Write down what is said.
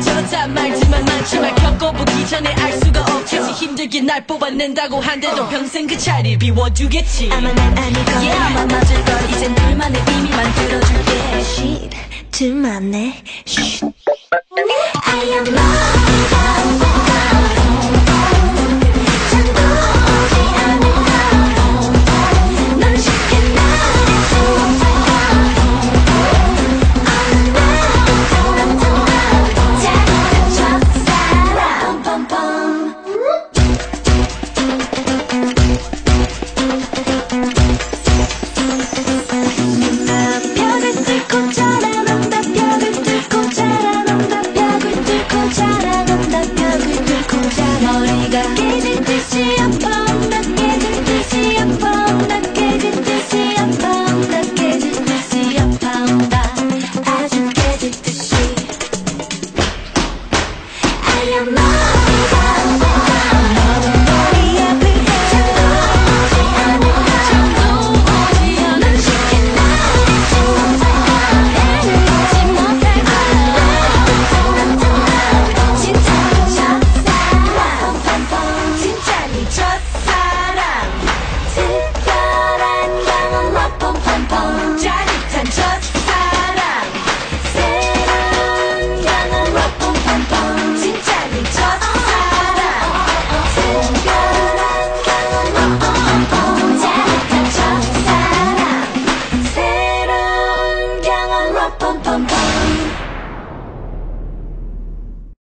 저렇단 말지만 많지만 겪어보기 전에 알 수가 없겠지 힘들게 날 뽑아낸다고 한데도 평생 그 자리 비워두겠지. 아마 난 아닐 걸 yeah. 아마 맞을 걸. 이젠 둘만의 이미 만들어줄게. Shit, 둘만의 Shit I am the Yeah.